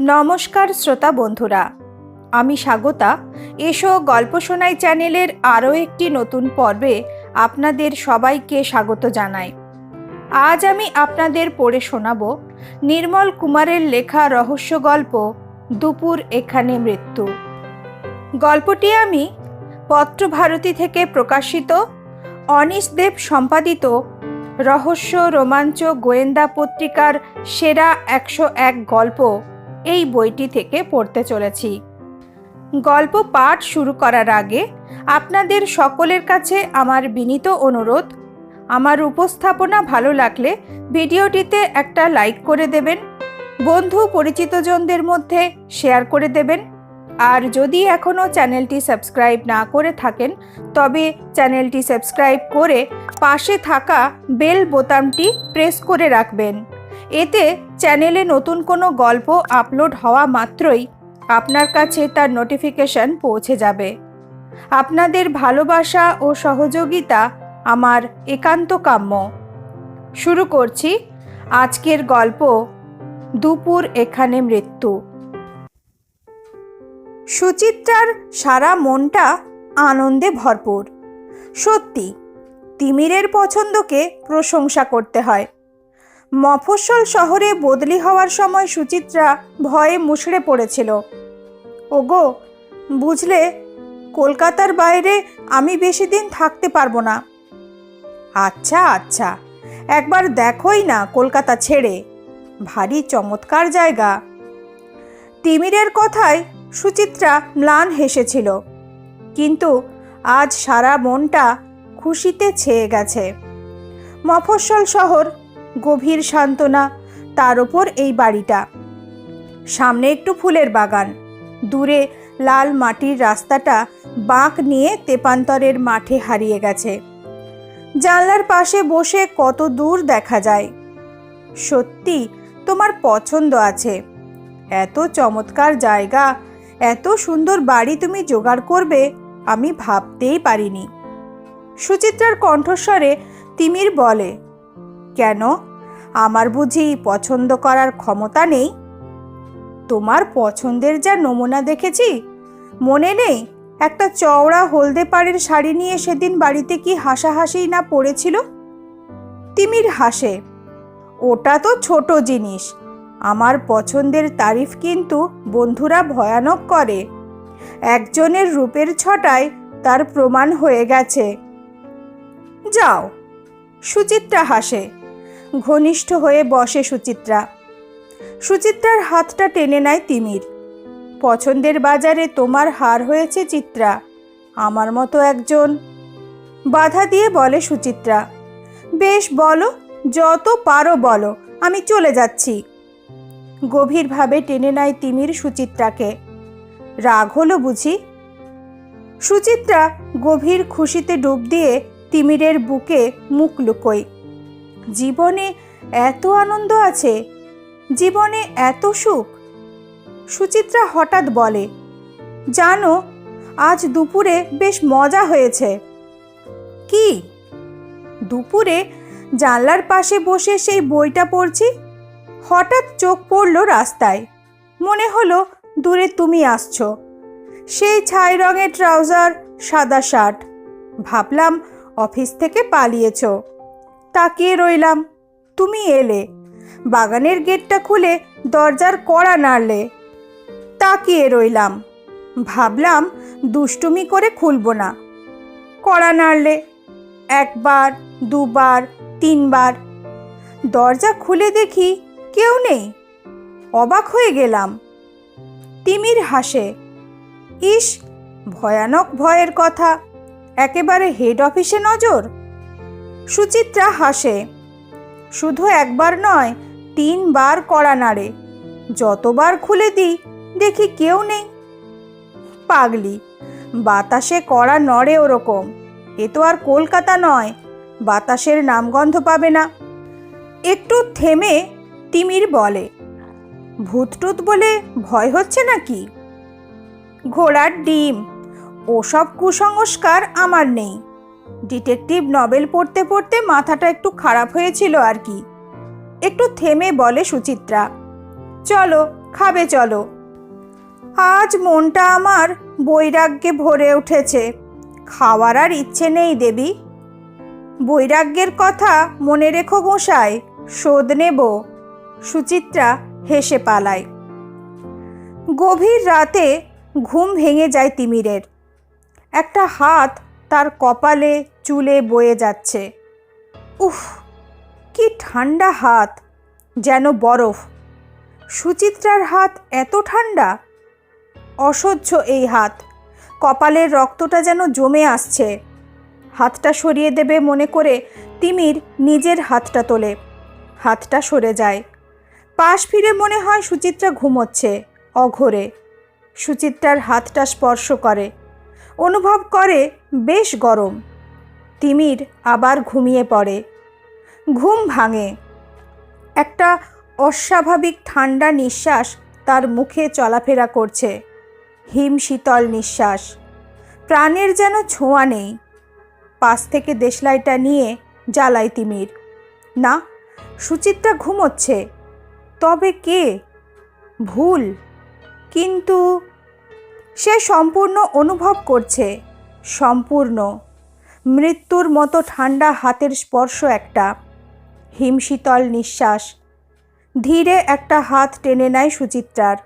নমস্কার শ্রোতা বন্ধুরা, আমি স্বাগতা। এসো গল্প শোনাই চ্যানেলের আরও একটি নতুন পর্বে আপনাদের সবাইকে স্বাগত জানাই। আজ আমি আপনাদের পড়ে শোনাব নির্মল কুমারের লেখা রহস্য গল্প, দুপুর এখানে মৃত্যু। গল্পটি আমি পত্রভারতী থেকে প্রকাশিত, অনিশ দেব সম্পাদিত রহস্য, রোমাঞ্চ, গোয়েন্দা পত্রিকার সেরা একশো এক গল্প এই বইটি থেকে পড়তে চলেছি। গল্প পাঠ শুরু করার আগে আপনাদের সকলের কাছে আমার বিনীত অনুরোধ, আমার উপস্থাপনা ভালো লাগলে ভিডিওটিতে একটা লাইক করে দেবেন, বন্ধু পরিচিতজনদের মধ্যে শেয়ার করে দেবেন আর যদি এখনও চ্যানেলটি সাবস্ক্রাইব না করে থাকেন, তবে চ্যানেলটি সাবস্ক্রাইব করে পাশে থাকা বেল বোতামটি প্রেস করে রাখবেন। এতে চ্যানেলে নতুন কোনো গল্প আপলোড হওয়া মাত্রই আপনার কাছে তার নোটিফিকেশন পৌঁছে যাবে। আপনাদের ভালোবাসা ও সহযোগিতা আমার একান্ত কাম্য। শুরু করছি আজকের গল্প, দুপুর এখানে মৃত্যু। সুচিত্রার সারা মনটা আনন্দে ভরপুর। সত্যি, তিমিরের পছন্দকে প্রশংসা করতে হয়। মফস্বল শহরে বদলি হওয়ার সময় সুচিত্রা ভয়ে মুষড়ে পড়েছিল। ওগো, বুঝলে, কলকাতার বাইরে আমি বেশি দিন থাকতে পারব না। আচ্ছা আচ্ছা একবার দেখোই না কলকাতা ছেড়ে। ভারী চমৎকার জায়গা। তিমিরের কথায় সুচিত্রা ম্লান হেসেছিল। কিন্তু আজ সারা মনটা খুশিতে ছেয়ে গেছে। মফস্বল শহর গভীর সান্ত্বনা তার ওপর এই বাড়িটা। সামনে একটু ফুলের বাগান, দূরে লাল মাটির রাস্তাটা বাঁক নিয়ে তেপান্তরের মাঠে হারিয়ে গেছে। জানলার পাশে বসে কত দূর দেখা যায়। সত্যি তোমার পছন্দ আছে। এত চমৎকার জায়গা এত সুন্দর বাড়ি তুমি জোগাড় করবে আমি ভাবতেই পারিনি। সুচিত্রার কণ্ঠস্বরে তিমির বলে, কেন? আমার বুঝি পছন্দ করার ক্ষমতা নেই? তোমার পছন্দের যা নমুনা দেখেছি, মনে নেই? একটা চওড়া হলদে পাড়ের শাড়ি নিয়ে সেদিন বাড়িতে কি হাসাহাসি না পড়েছিল? তিমির হাসে, ওটা তো ছোট জিনিস আমার পছন্দের তারিফ কিন্তু বন্ধুরা ভয়ানক করে। একজনের রূপের ছটায় তার প্রমাণ হয়ে গেছে। যাও, সুচিত্রা হাসে। ঘনিষ্ঠ হয়ে বসে সুচিত্রা। সুচিত্রার হাতটা টেনে নেয় তিমির। পছন্দের বাজারে তোমার হার হয়েছে চিত্রা। আমার মতো একজন। বাধা দিয়ে বলে সুচিত্রা। বেশ বলো, যত পারো বলো, আমি চলে যাচ্ছি। গভীরভাবে টেনে নেয় তিমির সুচিত্রাকে। রাগ হলো বুঝি? সুচিত্রা গভীর খুশিতে ডুব দিয়ে তিমিরের বুকে মুখ লুকোয়। জীবনে এত আনন্দ আছে? জীবনে এত সুখ? সুচিত্রা হঠাৎ বলে, জানো, আজ দুপুরে বেশ মজা হয়েছে। কি? দুপুরে জানলার পাশে বসে সেই বইটা পড়ছি? হঠাৎ চোখ পড়ল রাস্তায়। মনে হলো, দূরে তুমি আসছো। সেই ছাই রঙের ট্রাউজার, সাদা শার্ট। ভাবলাম, অফিস থেকে পালিয়েছ। তাকিয়ে রইলাম, তুমি এলে? বাগানের গেটটা খুলে দরজার কড়া নাড়লে। তাকিয়ে রইলাম, ভাবলাম, দুষ্টুমি করে খুলবো না। কড়া নাড়লে, একবার, দুবার, তিনবার। দরজা খুলে দেখি কেউ নেই। অবাক হয়ে গেলাম। তিমির হাসে, ইস, ভয়ানক ভয়ের কথা। একেবারে হেড অফিসে নজর? সুচিত্রা হাসে, শুধু একবার নয়, তিনবার কড়া নাড়ে। যতবার খুলে দিই, দেখি কেউ নেই। পাগলি, বাতাসে কড়া নড়ে ওরকম। এ তো আর কলকাতা নয়, বাতাসের নামগন্ধ পাবে না। একটু থেমে তিমির বলে, ভূতটুত বলে ভয় হচ্ছে নাকি? ঘোড়ার ডিম, ওসব কুসংস্কার আমার নেই। ডিটেকটিভ নভেল পড়তে পড়তে মাথাটা একটু খারাপ হয়েছিল আর কি। একটু থেমে বলে সুচিত্রা, চলো, খাবে চলো। আজ মনটা আমার বৈরাগ্যে ভরে উঠেছে। খাওয়ার আর ইচ্ছে নেই দেবী। বৈরাগ্যের কথা মনে রেখো গোসাই, শোধ নেব। সুচিত্রা হেসে পালায়। গভীর রাতে ঘুম ভেঙে যায় তিমিরের। একটা হাত তার কপালে, চুলে বয়ে যাচ্ছে। উফ, কি ঠান্ডা হাত, যেন বরফ। সুচিত্রার হাত এত ঠান্ডা? অসহ্য এই হাত। কপালের রক্তটা যেন জমে আসছে। হাতটা সরিয়ে দেবে মনে করে তিমির নিজের হাতটা তোলে। হাতটা সরে যায়। পাশ ফিরে মনে হয় সুচিত্রা ঘুমোচ্ছে, অঘরে। সুচিত্রার হাতটা স্পর্শ করে, অনুভব করে বেশ গরম। তিমির আবার ঘুমিয়ে পড়ে। ঘুম ভাঙে। একটা অস্বাভাবিক ঠান্ডা নিঃশ্বাস তার মুখে চলাফেরা করছে। হিম শীতল নিঃশ্বাস। প্রাণের যেন ছোঁয়া নেই। পাশ থেকে দেশলাইটা নিয়ে জ্বালায় তিমির। না, সুচিত্রা ঘুমোচ্ছে। তবে কে? ভুল। কিন্তু সে সম্পূর্ণ অনুভব করছে, সম্পূর্ণ। মৃত্যুর মতো ঠান্ডা হাতের স্পর্শ একটা। হিমশীতল নিঃশ্বাস। ধীরে একটা হাত টেনে নেয় সুচিত্রার।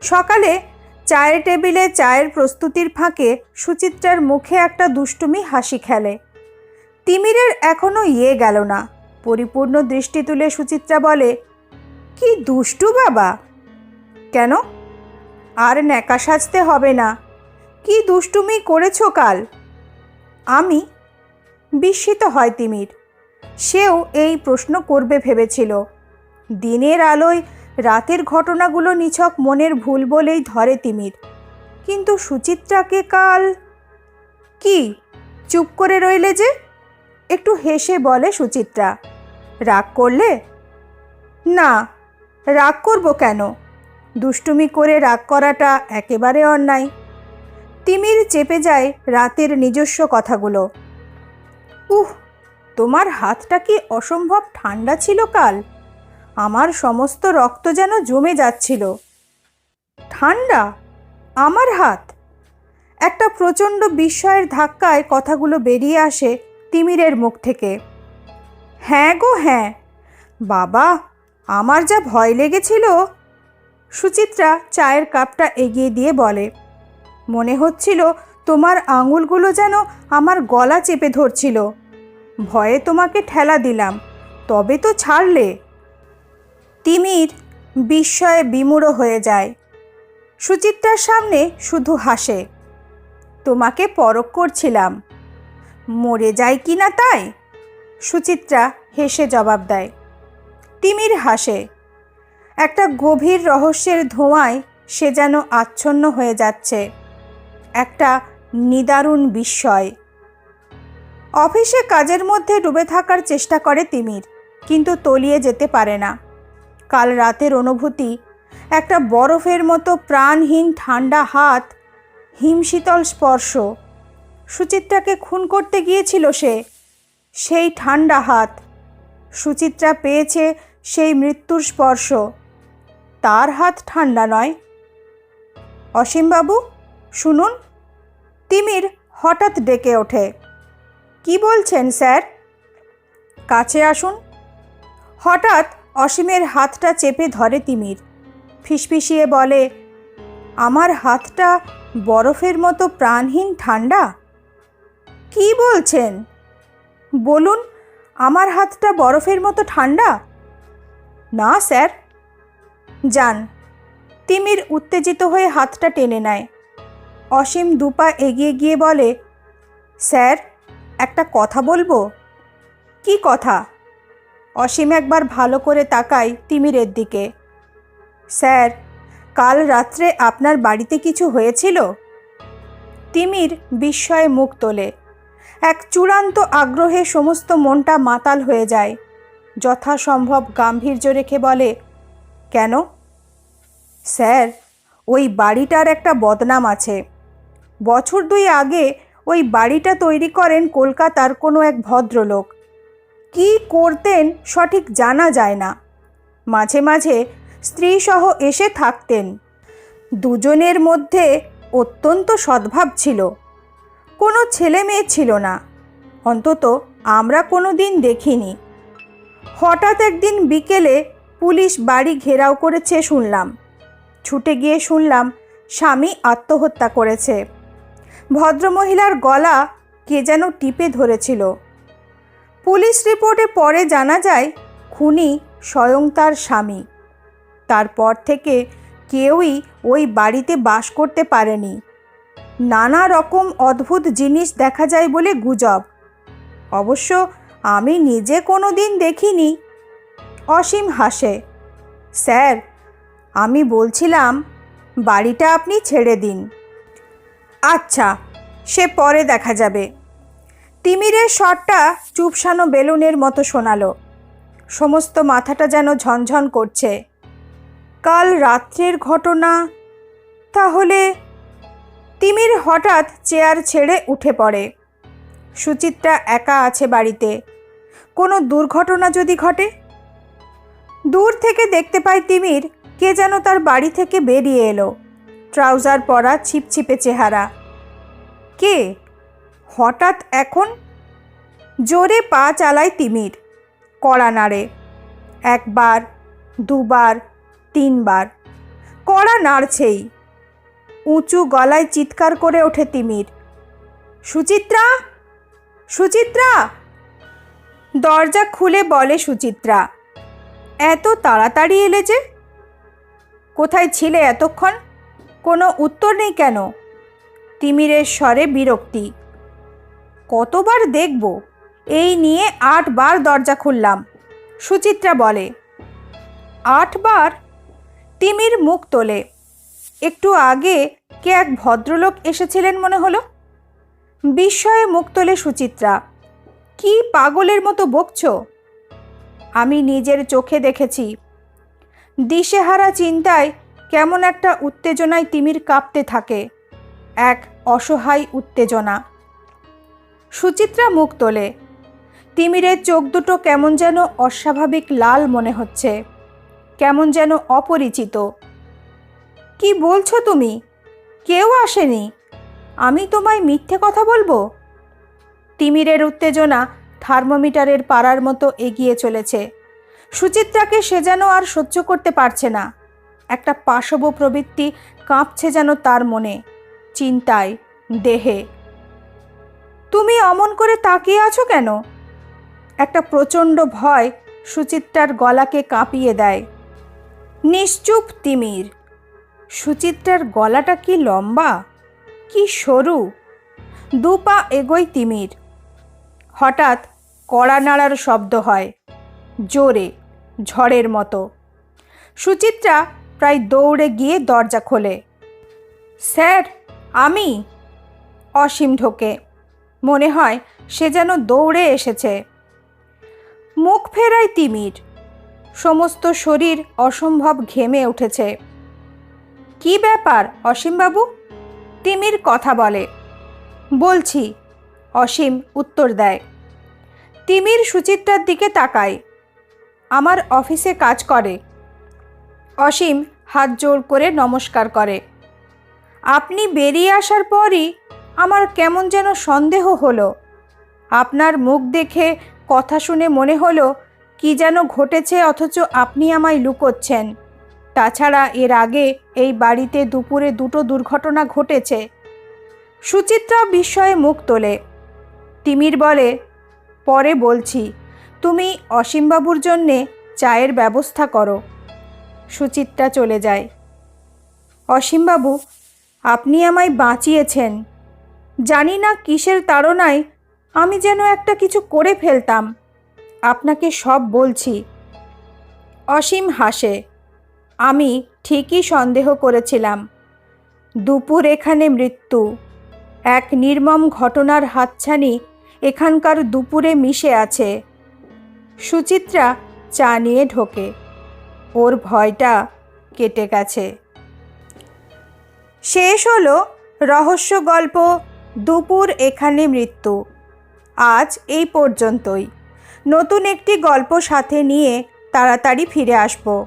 সকালে চায়ের টেবিলে চায়ের প্রস্তুতির ফাঁকে সুচিত্রার মুখে একটা দুষ্টুমি হাসি খেলে। তিমিরের এখনও ইয়ে গেল না। পরিপূর্ণ দৃষ্টি তুলে সুচিত্রা বলে, কি দুষ্টু বাবা! কেন? আর ন্যাকা সাজতে হবে না। কি দুষ্টুমি করেছ কাল? আমি? বিস্মিত হয় তিমির। সেও এই প্রশ্ন করবে ভেবেছিল। দিনের আলোয় রাতের ঘটনাগুলো নিছক মনের ভুল বলেই ধরে তিমির। কিন্তু সুচিত্রাকে কাল কি? চুপ করে রইলে যে একটু হেসে বলে সুচিত্রা, রাগ করলে? না, রাগ করব কেন? দুষ্টুমি করে রাগ করাটা একেবারে অন্যায়। তিমির চেপে যায় রাতের নিজস্ব কথাগুলো। উহ, তোমার হাতটা কি অসম্ভব ঠান্ডা ছিল কাল? আমার সমস্ত রক্ত যেন জমে যাচ্ছিল। ঠান্ডা? আমার হাত? একটা প্রচণ্ড বিস্ময়ের ধাক্কায় কথাগুলো বেরিয়ে আসে তিমিরের মুখ থেকে। হ্যাঁ গো হ্যাঁ। বাবা, আমার যা ভয় লেগেছিল। সুচিত্রা চায়ের কাপটা এগিয়ে দিয়ে বলে, মনে হচ্ছিল তোমার আঙুলগুলো যেন আমার গলা চেপে ধরছিল। ভয়ে তোমাকে ঠেলা দিলাম, তবে তো ছাড়লে। তিমির বিস্ময়ে বিমূঢ় হয়ে যায়। সুচিত্রার সামনে শুধু হাসে, তোমাকে পরক করছিলাম। মরে যায় কি না তাই? সুচিত্রা হেসে জবাব দেয়। তিমির হাসে। একটা গভীর রহস্যের ধোঁয়ায় সে যেন আচ্ছন্ন হয়ে যাচ্ছে। একটা নিদারুণ বিস্ময়। অফিসে কাজের মধ্যে ডুবে থাকার চেষ্টা করে তিমির, কিন্তু তলিয়ে যেতে পারে না। কাল রাতের অনুভূতি, একটা বরফের মতো প্রাণহীন ঠান্ডা হাত, হিমশীতল স্পর্শ সুচিত্রাকে খুন করতে গিয়েছিল সে, সেই ঠান্ডা হাত। সুচিত্রা পেয়েছে সেই মৃত্যুর স্পর্শ। তার হাত ঠান্ডা নয়। অসীমবাবু, শুনুন। তিমির হঠাৎ ডেকে ওঠে। কি বলছেন, স্যার? কাছে আসুন। হঠাৎ অসীমের হাতটা চেপে ধরে তিমির। ফিসফিসিয়ে বলে, আমার হাতটা বরফের মতো প্রাণহীন ঠান্ডা? কি বলছেন? বলুন, আমার হাতটা বরফের মতো ঠান্ডা? না, স্যার। যান। তিমির উত্তেজিত হয়ে হাতটা টেনে নেয়। অসীম দুপা এগিয়ে গিয়ে বলে, স্যার, একটা কথা বলব? কি কথা? অসীম একবার ভালো করে তাকায় তিমিরের দিকে। স্যার, কাল রাত্রে আপনার বাড়িতে কিছু হয়েছিল? তিমির বিস্ময়ে মুখ তোলে। এক চূড়ান্ত আগ্রহে সমস্ত মনটা মাতাল হয়ে যায়। যথাসম্ভব গাম্ভীর্য রেখে বলে, কেন? স্যার, ওই বাড়িটার একটা বদনাম আছে। বছর দুই আগে ওই বাড়িটা তৈরি করেন কলকাতার কোনো এক ভদ্রলোক। কি করতেন সঠিক জানা যায় না। মাঝে মাঝে স্ত্রীসহ এসে থাকতেন। দুজনের মধ্যে অত্যন্ত সদ্ভাব ছিল। কোনো ছেলে মেয়ে ছিল না। অন্তত আমরা কোনো দিন দেখিনি। হঠাৎ একদিন বিকেলে পুলিশ বাড়ি ঘেরাও করেছে শুনলাম। ছুটে গিয়ে শুনলাম স্বামী আত্মহত্যা করেছে। ভদ্রমহিলার গলা কে যেন টিপে ধরেছিল। পুলিশ রিপোর্টে পরে জানা যায়, খুনি স্বয়ং তার স্বামী। তারপর থেকে কেউই ওই বাড়িতে বাস করতে পারেনি। নানা রকম অদ্ভুত জিনিস দেখা যায় বলে গুজব। অবশ্য আমি নিজে কোনো দিন দেখিনি। অসীম হাসে, স্যার, আমি বলছিলাম, বাড়িটা আপনি ছেড়ে দিন। আচ্ছা সে পরে দেখা যাবে। তিমিরের স্বরটা চুপসানো বেলুনের মতো শোনালো। সমস্ত মাথাটা যেন ঝনঝন করছে। কাল রাত্রের ঘটনা, তাহলে তিমির হঠাৎ চেয়ার ছেড়ে উঠে পড়ে। সুচিত্রা একা আছে বাড়িতে। কোনো দুর্ঘটনা যদি ঘটে? দূর থেকে দেখতে পায় তিমির কে যেন তার বাড়ি থেকে বেরিয়ে এলো। ট্রাউজার পরা ছিপছিপে চেহারা। কে? হঠাৎ এখন? জোরে পা চালায় তিমির। কড়া নাড়ে। একবার, দুবার, তিনবার। কড়া নাড়ছেই। উঁচু গলায় চিৎকার করে ওঠে তিমির। সুচিত্রা? সুচিত্রা? দরজা খুলে বলে সুচিত্রা, এত তাড়াতাড়ি এলে যে? কোথায় ছিলে এতক্ষণ? কোনো উত্তর নেই কেন? তিমিরের স্বরে বিরক্তি, কতবার দেখব? এই নিয়ে আটবার দরজা খুললাম। সুচিত্রা বলে আটবার তিমির মুখ তোলে একটু আগে কে এক ভদ্রলোক এসেছিলেন মনে হলো? বিস্ময়ে মুখ তোলে সুচিত্রা, কি পাগলের মতো বকছ? আমি নিজের চোখে দেখেছি। দিশেহারা চিন্তায় কেমন একটা উত্তেজনায় তিমির কাঁপতে থাকে, এক অসহায় উত্তেজনা। সুচিত্রা মুখ তোলে, তিমিরের চোখ দুটো কেমন যেন অস্বাভাবিক লাল মনে হচ্ছে, কেমন যেন অপরিচিত। কি বলছো তুমি? কেউ আসেনি। আমি তোমায় মিথ্যে কথা বলব? তিমিরের উত্তেজনা থার্মোমিটারের পাড়ার মতো এগিয়ে চলেছে। সুচিত্রাকে সে যেন আর সহ্য করতে পারছে না। একটা পাশব প্রবৃত্তি কাঁপছে যেন তার মনে, চিন্তায়, দেহে। তুমি অমন করে তাকিয়ে আছো কেন? একটা প্রচণ্ড ভয় সুচিত্রার গলাকে কাঁপিয়ে দেয়। নিশ্চুপ তিমির। সুচিত্রার গলাটা কি লম্বা? কি সরু? দু পা এগোয় তিমির। হঠাৎ কড়া নাড়ার শব্দ হয়, জোরে, ঝড়ের মতো। সুচিত্রা প্রায় দৌড়ে গিয়ে দরজা খোলে। স্যার, আমি? অসীম ঢোকে। মনে হয় সে যেন দৌড়ে এসেছে। মুখ ফেরায় তিমির। সমস্ত শরীর অসম্ভব ঘেমে উঠেছে। কি ব্যাপার, অসীমবাবু? তিমির কথা বলে। বলছি, অসীম উত্তর দেয়। তিমির সুচিত্রার দিকে তাকায়। আমার অফিসে কাজ করে। অসীম হাত জোর করে নমস্কার করে। আপনি বেরিয়ে আসার পরই আমার কেমন যেন সন্দেহ হলো। আপনার মুখ দেখে কথা শুনে মনে হলো, কি যেন ঘটেছে অথচ আপনি আমায় লুকোচ্ছেন। তাছাড়া এর আগে এই বাড়িতে দুপুরে দুটো দুর্ঘটনা ঘটেছে। সুচিত্রা বিস্ময়ে মুখ তোলে। তিমির বলে, পরে বলছি, তুমি অসীমবাবুর জন্যে চায়ের ব্যবস্থা করো। সুচিত্রা চলে যায়। অসীমবাবু, আপনি আমায় বাঁচিয়েছেন। জানি না কিসের তাড়নায় আমি যেন একটা কিছু করে ফেলতাম। আপনাকে সব বলছি। অসীম হাসে। আমি ঠিকই সন্দেহ করেছিলাম। দুপুর এখানে মৃত্যু। এক নির্মম ঘটনার হাতছানি এখানকার দুপুরে মিশে আছে। সুচিত্রা চা নিয়ে ঢোকে। ওর ভয়টা কেটে গেছে। শেষ হলো রহস্য গল্প, দুপুর এখানে মৃত্যু। আজ এই পর্যন্তই। নতুন একটি গল্প সাথে নিয়ে তাড়াতাড়ি ফিরে আসব।